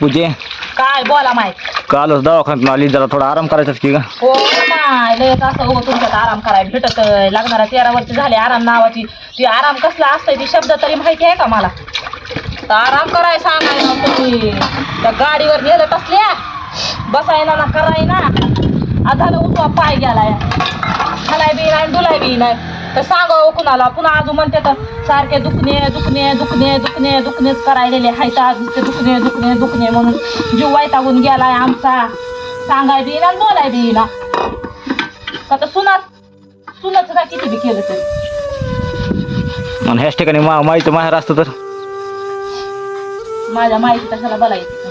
पूजे? काय बोला माय. कालच दवाखान्यात आली जरा थोडा आराम करायचाच की का हो माय लयच असं हो तुमच्यात आराम करायला भेटत लागणारा तेरा वर्ष झाले आराम नावाची. ती आराम कसला असतंय ती शब्द तरी माहिती आहे का मला? तर आराम कराय सांगाय ना तुम्ही. त्या गाडीवर नेलं तसल्या बसायला ना करायना. आज झालं उठवा पाय गेलाय. खालाय बी नाही डुलाय बी नाही. तर सांगावं कुणाला. पुन्हा अजून म्हणते तर सारखे दुखणे दुखणे दुखणे दुखणे दुखणेच करायलेले हायत आज. नुसते दुखणे दुखणे दुखणे म्हणून जीव वैतागून गेलाय आमचा. सांगाय बी ना बोलाय बी ना. आता सुनात सुनाच ना किती बी केलं तरी. आणि ह्याच ठिकाणी मा माहिती माहेर असतं तर? माझ्या माहिती कशाला बोलायची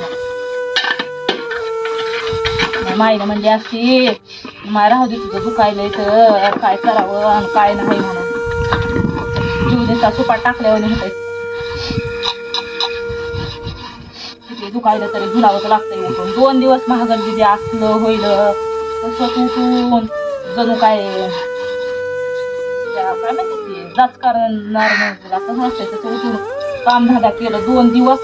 माईने म्हणजे असती माय राहू दे तुझं दुखायलंय तर काय करावं आणि काय नाही म्हणून. जीव देता टाकल्यावर होते तिथे दुखायलं तरी भुलावंच लागतंय उठून दोन दिवस महागड दिदी असलं होईल तसं तू जणू काय त्या काय माहिती राजकारणार असं नसतंय तसं उठून केलं दोन दिवस.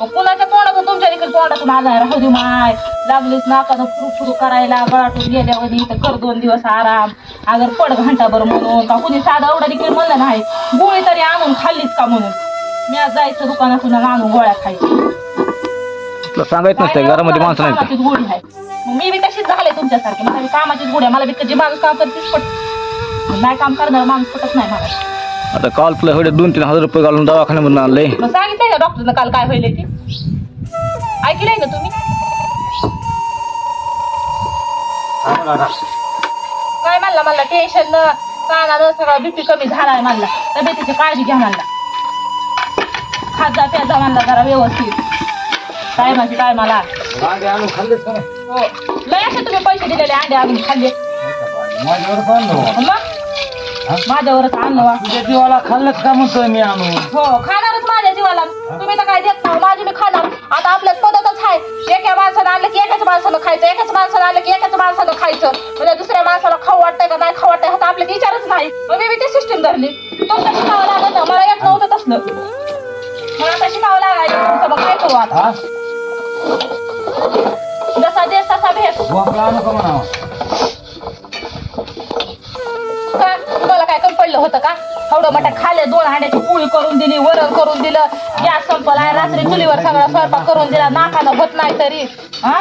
मग कुणाच्या तोंडातून तुमच्या इकडे तोंडातून आलाय राहू दे माय. लागलीच नाकानं फुरू फुरू करायला गळाटून गेल्यावर तर कर दोन दिवस आराम. अगर पड घंटा बरं म्हणून का कुणी साधा एवढा देखील म्हणलं नाही गोळी तरी आणून खाल्लीच का म्हणून? मी आज जायचं दुकानातून आणि आणून गोळ्या खायची. तुला सांगायचं नसतं घरामध्ये माणसं कामाचीच गोळी आहे. मग मी बी तशीच झाले तुमच्यासारखी मला बी कामाचीच आहे. मला बी कधी माणूस काम करतेच पट नाही काम करणार माणूस पटत नाही मला. आता काल तुला एवढे दोन तीन हजार रुपये घालून दवाखान्यामधून आणलंय मग सांगितलंय का डॉक्टरनं काल काय होईल ते? ऐकलंय का तुम्ही? काय म्हणला मला टेन्शन न कानानं सगळं बीपी कमी झालाय म्हणला. तब्येतीची काळजी घ्या म्हणला. खात जा प्या म्हणला जरा व्यवस्थित. काय माझी काय मला. हो. लय असे तुम्ही पैसे दिलेले अंडे आणून खाल्ले. मग? माझ्यावरच आणलं वा. तुझ्या जीवाला खाल्लंच का म्हणतोय मी आणून हो खाणारच माझ्या जीवाला. तुम्ही तर काय देत नाही माझी मी खाणार. आता आपल्यात पद्धतच आहे. एका माणसानं आणलं की एकाच माणसानं खायचं. एकाच माणसानं आणलं की एकाच माणसानं खायचं. म्हणजे दुसऱ्या माणसाला खाऊ वाटतंय का नाही खाऊ वाटतंय आपल्याला विचारच नाही. मग मी ती सिस्टीम धरली. तुमचं शिकावं लागत मला येत नव्हतं तसलं. मला आता शिकावं लागायचं. मग काय करू आता? जसा देश तसा भेट का? तुम्हाला काय कमी पडलं होतं का? एवढं मोठ्या खाले दोन हांड्याची पोळी करून दिली वरण करून दिलं. गॅस संपला रात्री चुलीवर सगळा स्वयंपाक करून दिला. नाकानं होत नाही तरी. हा?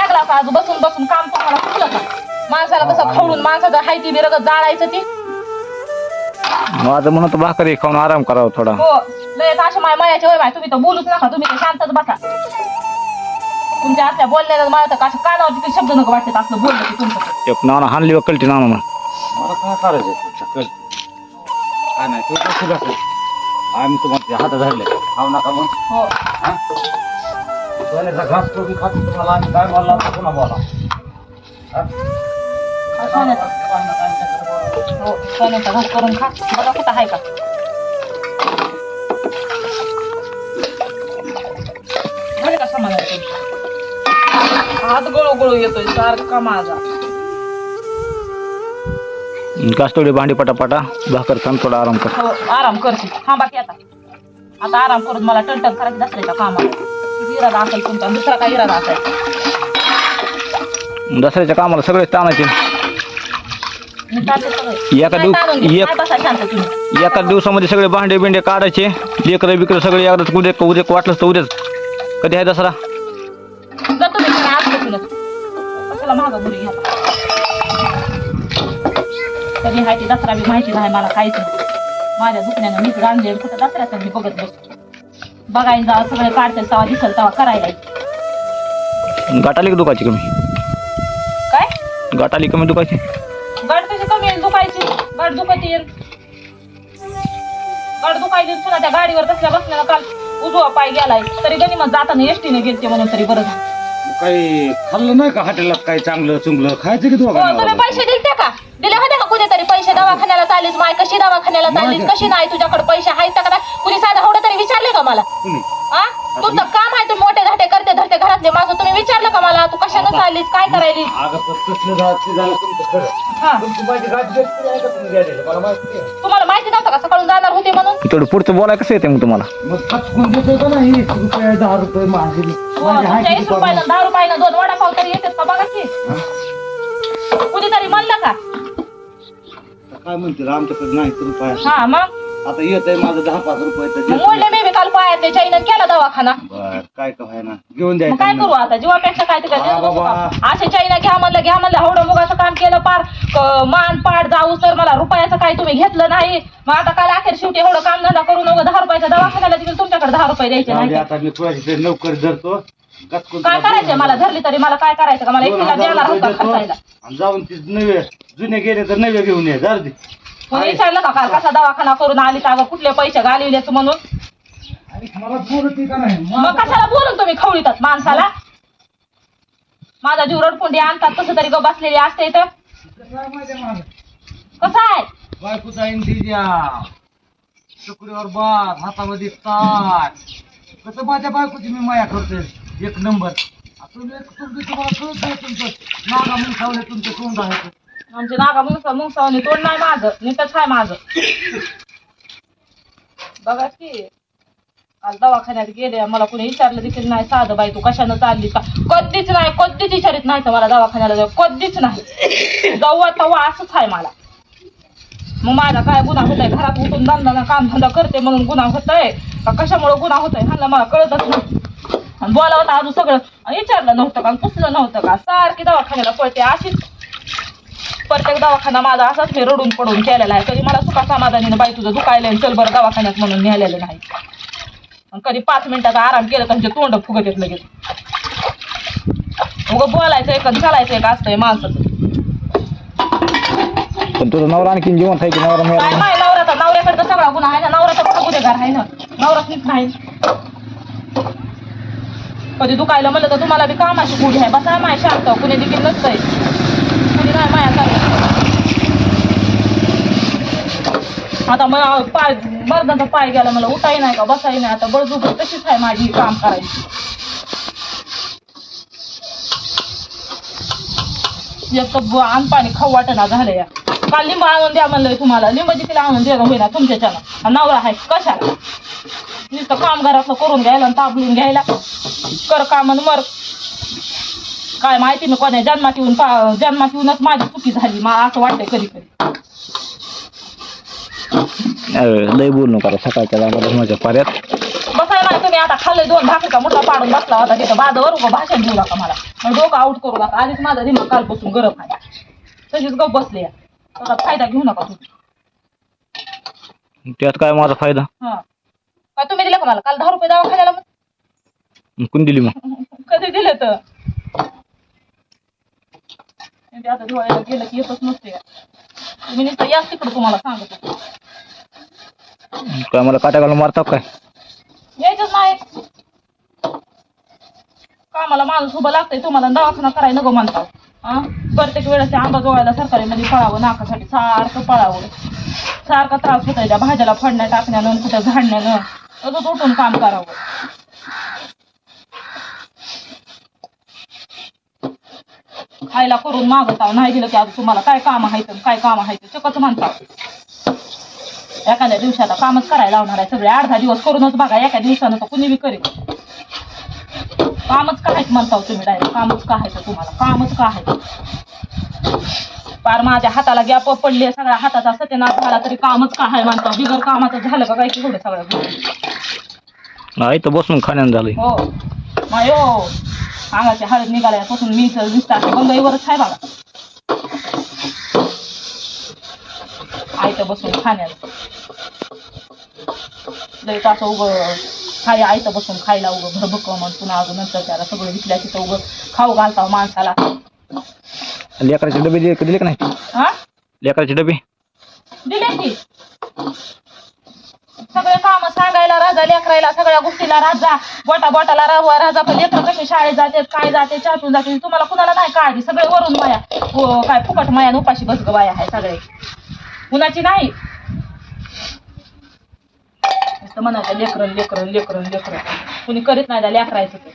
लागला का आज बसून बसून काम तुम्हाला चुकलं का? माणसाला कसं खवडून माणसाचं हायती बिरगत जाळायचं ती? माझं म्हणत भाकरी खाऊन आराम करावा थोडा. हो लय अशा माय मायाचे होय माय तुम्ही तर बोलूच नका तुम्ही तर शांतच बसा. तुमच्या असल्या बोलण्याला मला तर कसं कानावरती ते शब्द नको वाटत असलं बोललं की तुमचं. एक नाना हाणली व कलटी नाना म्हणून मला काय करायचं तुझ्या कल काय नाही तू कसं कसं आम्ही तुम्हाला हात धरले. खाऊ नका मग. हो. हा? सोन्याचा घास करून खातो तुम्हाला आम्ही काय बोलला तर पुन्हा बोला हा? सोन्याचा. हो सोन्याचा घास करून खा बघा कुठं आहे का झाले का समाधान तुमचं? हात गळू गळू येतोय सारखा माझा कास तेवढी भांडी पटापटा भाकर खाऊन थोडा आराम कर हो आराम करते थांबा की आता आता आराम करून मला टणटण करायची दसऱ्याच्या कामाला इरादा असेल तुमचा दुसरा काय इरादा असेल? दसऱ्याच्या कामाला सगळे मी सगळे? एका दिवसामध्ये सगळे भांडे बिंडे काढायचे. लेकरं बिकरं सगळे एकदाच उद्या उद्या वाटलंच तर उद्याच. कधी आहे दसरा? कधी आहे ती दसरा बी माहिती नाही मला नाही. माझ्या दुखण्यानं मीच रांधले कुठं दसऱ्याचं मी बघत बसतो. बघायला जावं सगळे काढतील तवा दिसल तवा करायला गाठाली का दुखायची कमी? काय? गाठाली कमी दुखायची? गाठ कशी कमी येईल दुखायची. गाठ दुखत येईल. गाठ दुखायची पुन्हा त्या गाडीवर बसल्या बसल्याला काल उजवा पाय गेलाय. तरी गणी मग जाताना एसटीने गेलते म्हणून तरी बरं झालं. काही खाल्लं नाही का हॉटेलात काही चांगलं चुंगलं खायचं की हो, तुम्ही पैसे दिलते का? दिले होते दवाखान्याला चाललीस? माय कशी दवाखान्याला चाललीस? कशी नाही? तुझ्याकडे पैसे आहेत का नाही? कुणी साधं एवढं तरी विचारले का मला? हा? तुमचं काम आहे तुम्ही मोठे घाटे करते धरते घरातले माझं तुम्ही विचारलं का मला? तू कशानं चाललीस? काय करायली? अगं पण कसलं झालं ते झालं तुमचं खरं? तुमची माझी गाठ व्यक्त आहे का तुम्ही गेलेलं मला माहिती आहे. तुम्हाला माहिती नव्हतं का सकाळून जाणार होते म्हणून? तेवढं पुढचं बोलाय कसं येते मग तुम्हाला? मग पटकून देतो का नाही? रुपये दहा रुपये माझे हो तुमच्या वीस रुपयानं दहा रुपयानं दोन वडापाव तरी येतात का? बघा की. कुणीतरी म्हणलं का? काय म्हणते? आमच्याकडे नाही रुपये हा मग? आता येत आहे माझं दहा पाच रुपये तर मग मी बी काल पायातले चाईनं केला दवाखाना. बर काय का व्हाय ना घेऊन मग काय करू आता? जीवापेक्षा काय ते काय हा, देऊ नको बाबा. का? असे चाईना घ्या म्हणलं घ्या म्हणलं. हवडं मुगाचं काम केलं पार. क- मान पाड जाऊ तर मला रुपयाचं काय तुम्ही घेतलं नाही. मग आता काल अखेर शेवटी एवढं काम धंदा करू नको दहा रुपयाच्या दवाखान्याला तिकडे तुमच्याकडे दहा रुपये द्यायचे जाऊ नाही. आता मी तुझ्या नोकर धरतो. गचकून काय तुला करायचंय? मला धरली तरी मला काय करायचं? का मला दोन एकटीला हजार देणार रुपये होता देतो. खर्चायला आणि जाऊन ती नवे जुने गेले तर नवे घेऊन ये जाऊ दे. कोणी विचारलं का काल कसा दवाखाना करून आली का कुठले पैसे घालविलेच म्हणून? मला बोलती का नाही? मग कशाला बोलून तुम्ही खवळीतात माणसाला? माझा जीव रडपुंडी आणतात कसं तरी ग बसलेली असते इथं. कसं आहे बायकोचा इंडिया शुक्रवार बार हातामध्ये ताट. कसं माझ्या बायकोची मी माया करतोय? एक नंबर. तुम्ही तुम्हाला कळत नाही तुमचं नागा म्हणून तुमचं तोंड आहे ते. आमचे नागा मुंगसा मुंगसावणी तोंड नाही माझं नीटच आहे माझं. बघा की काल दवाखान्यात गेले मला कोणी विचारलं देखील नाही साधं बाई तू कशानं चालली का? कधीच नाही कधीच विचारित नाही तर मला दवाखान्याला जाऊ कधीच नाही. जाऊ तव्हा असंच आहे मला. मग माझा काय गुन्हा होतोय? घरात उठून धंदा काम धंदा करते म्हणून गुन्हा होतोय? का कशामुळे गुन्हा होतोय? ह्याला मला कळतच नाही. आणि बोलावं अजून सगळं. विचारलं नव्हतं का? पुसलं नव्हतं का? सारखी दवाखान्याला पळते. अशीच प्रत्येक दवाखाना माझा असाच मी रडून पडून केलेला आहे. कधी मला सुखा समाधानीनं बाई तुझं दुखायला चल बरं दवाखान्यात म्हणून नेलेलं नाही. कधी पाच मिनिटाचा आराम केला तर त्यांचे तोंड फुगत येत लगेच. उगं बोलायचं एक चालायचं एक असतंय माणसाचं. पण तुझा नवरा आणखीन जिवंत आहे की नवरा काय मिळाला? नाही नवऱ्याचा नवऱ्याकडे तर सगळा गुन्हा आहे ना. नवऱ्याचा कुठं गुन्हेगार आहे ना. नवराच नाही. कधी दुखायला म्हणलं तर तुम्हाला बी कामाची गुढी आहे. बसा माय शांत. कुणी देखील नसतंय. कुणी नाही माया चालली आता मग पाय मर्दाचा पाय गेला मला उठाई नाही का बसाही नाही. आता बळजूब तशीच आहे माझी काम करायची. एक तर अनपाणी खाऊ झालं या. काल लिंब आणून द्या म्हणलंय तुम्हाला. लिंब देखील आणून द्या होईना तुमच्याच्यानं. नवरा आहे कशाला? नुसतं काम घरातलं करून घ्यायला आणि ताबलून घ्यायला. कर काम आणि मर. काय माहिती मी कोणा जन्मात येऊन पा जन्मात येऊनच माझी चुकी झाली. मला असं वाटतंय कधी कधी. लय बोल नका सकाळच्या जागा माझ्या पाऱ्यात बसाय नाही तुम्ही. आता खाल्ले दोन भाकरीचा मोठा पाडून बसला होता. तिथं बाजावर उभं भाषण देऊ नका मला. मग डोकं आउट करू नका. आधीच माझा दिमाग कालपासून गरम आहे तशीच गप बसले. त्याचा फायदा घेऊ नका तुम्ही. त्यात काय माझा फायदा? हा. काय तुम्ही दिले का मला? काल दहा रुपये दवाखान्याला मग कोण दिली मग. कधी दिले तर? ते आता दिवाळीला गेलं की येतच नसते. तुम्ही नुसतं याच तिकडं तुम्हाला सांगत. होते. काय मला काट्या घालून मारता काय? यायचंच नाही. कामाला माणूस उभं लागतंय तुम्हाला दवाखाना करायला नको म्हणता. हा? प्रत्येक वेळेस ते आंबा जोगायला सरकारीमध्ये पळावं नाकासाठी सारखं पळावं. सारखा त्रास होतोय त्या भाज्याला फडण्या टाकण्यानं कुठं झाडण्यानं तसंच उठून काम करावं. खायला करून मागत आहो नाही दिलं की आता तुम्हाला काय काम आहेत काय काम आहेत चकच म्हणता एखाद्या दिवसाला कामच करायला लावणार आहे. सगळे दहा दिवस करूनच बघा एका दिवसानं तर कुणी बी करेल. कामच काय आहेत म्हणता हो तुम्ही डायरेक्ट कामच काय आहे तुम्हाला? कामच काय आहे? पार माझ्या हाताला गॅप पडली सगळ्या हाताचा सत्यनाश झाला तरी कामच काय आहे म्हणता बिगर कामाचं झालं का काय की एवढं तर बसून खाण्यानं झालंय. हो. मायो अंगाची हळद निघाल्यापासून मी तर दिसता बंगईवरच आहे बघा आयतं बसून खाण्याला. लय असं उगं खाय आयतं बसून खायला उगं भरभक मग पुन्हा अजून नंतर त्याला सगळं विकल्या तिथं उगं खाऊ घालता माणसाला. लेकराचे डबे दिले का नाही? हा? लेकराचे डबे? दिले की. सगळे काम सांगायला राजा लेकरायला सगळ्या गोष्टीला राजा बोटा बोटाला राहा राजा पण लेकर कशी शाळेत जाते काय जाते चाटून जाते तुम्हाला कुणाला नाही काळजी सगळे वरून माया हो, काय फुकट माया उपाशी बस बाया आहे सगळे. कुणाची नाही? म्हणायचं लेकर लेकर लेकर लेकर. कुणी करीत नाही त्या लेकरायचं ते.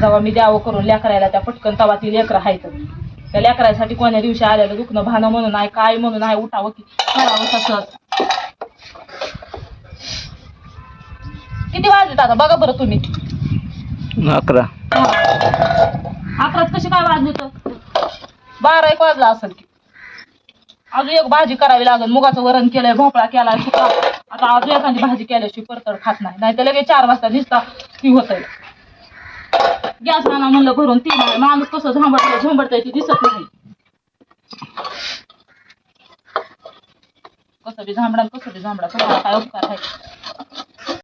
जेव्हा मी द्यावं करून लेकरायला त्या पटकन तवा ती लेकरं हायचं त्या लेकरासाठी कोण्या दिवशी आलेलं दुखणं भाणं म्हणून आहे काय म्हणून आहे उठावं की करावं तसंच किती वाजलेत आता? बघा बरं तुम्ही. अकरा. अकराच कशी काय वाजले तर बारा एक वाजला असेल की. अजून एक भाजी करावी लागेल. मुगाचं वरण केलंय भोपळा केलाय सुका. आता अजून एखादी भाजी केल्याशिवाय परतड खात नाही. नाही तर लगेच चार वाजता निसता ती होत गॅस आणा म्हणलं भरून ती नाही. माणूस कसं झांबडतंय झोंबडतंय ती दिसत नाही. कसं बी झांबडा आणि कसं बी झांबडा तुम्हाला काय उपकार आहे?